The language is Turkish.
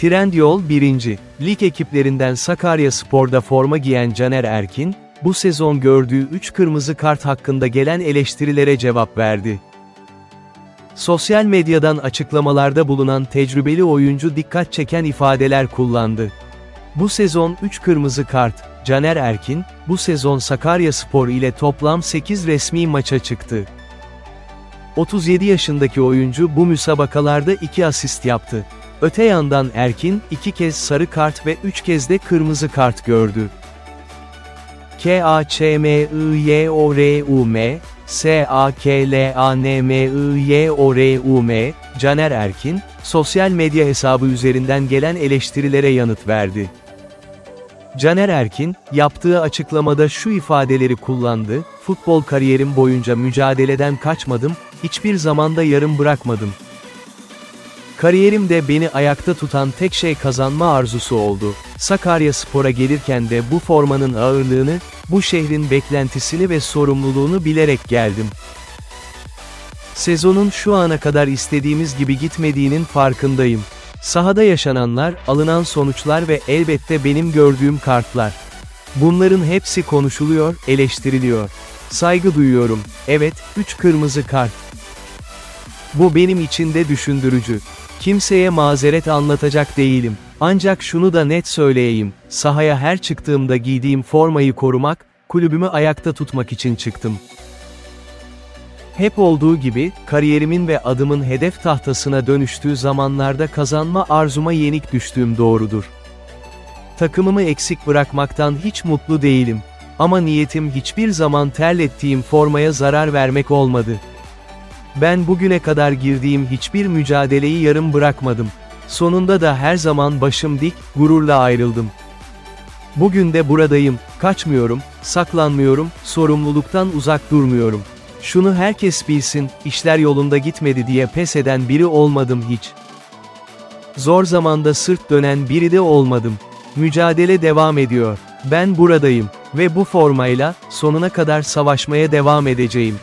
Trendyol 1. Lig ekiplerinden Sakarya Spor'da forma giyen Caner Erkin, bu sezon gördüğü 3 kırmızı kart hakkında gelen eleştirilere cevap verdi. Sosyal medyadan açıklamalarda bulunan tecrübeli oyuncu dikkat çeken ifadeler kullandı. Bu sezon 3 kırmızı kart, Caner Erkin, bu sezon Sakarya Spor ile toplam 8 resmi maça çıktı. 37 yaşındaki oyuncu bu müsabakalarda 2 asist yaptı. Öte yandan Erkin, 2 kez sarı kart ve 3 kez de kırmızı kart gördü. K-A-Ç-M-I-Y-O-R-U-M, S-A-K-L-A-N-M-I-Y-O-R-U-M, Caner Erkin, sosyal medya hesabı üzerinden gelen eleştirilere yanıt verdi. Caner Erkin, yaptığı açıklamada şu ifadeleri kullandı, futbol kariyerim boyunca mücadeleden kaçmadım, hiçbir zamanda yarım bırakmadım. Kariyerimde beni ayakta tutan tek şey kazanma arzusu oldu. Sakarya Spor'a gelirken de bu formanın ağırlığını, bu şehrin beklentisini ve sorumluluğunu bilerek geldim. Sezonun şu ana kadar istediğimiz gibi gitmediğinin farkındayım. Sahada yaşananlar, alınan sonuçlar ve elbette benim gördüğüm kartlar. Bunların hepsi konuşuluyor, eleştiriliyor. Saygı duyuyorum. Evet, 3 kırmızı kart. Bu benim için de düşündürücü. Kimseye mazeret anlatacak değilim. Ancak şunu da net söyleyeyim, sahaya her çıktığımda giydiğim formayı korumak, kulübümü ayakta tutmak için çıktım. Hep olduğu gibi, kariyerimin ve adımın hedef tahtasına dönüştüğü zamanlarda kazanma arzuma yenik düştüğüm doğrudur. Takımımı eksik bırakmaktan hiç mutlu değilim. Ama niyetim hiçbir zaman terlettiğim formaya zarar vermek olmadı. Ben bugüne kadar girdiğim hiçbir mücadeleyi yarım bırakmadım. Sonunda da her zaman başım dik, gururla ayrıldım. Bugün de buradayım, kaçmıyorum, saklanmıyorum, sorumluluktan uzak durmuyorum. Şunu herkes bilsin, işler yolunda gitmedi diye pes eden biri olmadım hiç. Zor zamanda sırt dönen biri de olmadım. Mücadele devam ediyor. Ben buradayım ve bu formayla sonuna kadar savaşmaya devam edeceğim.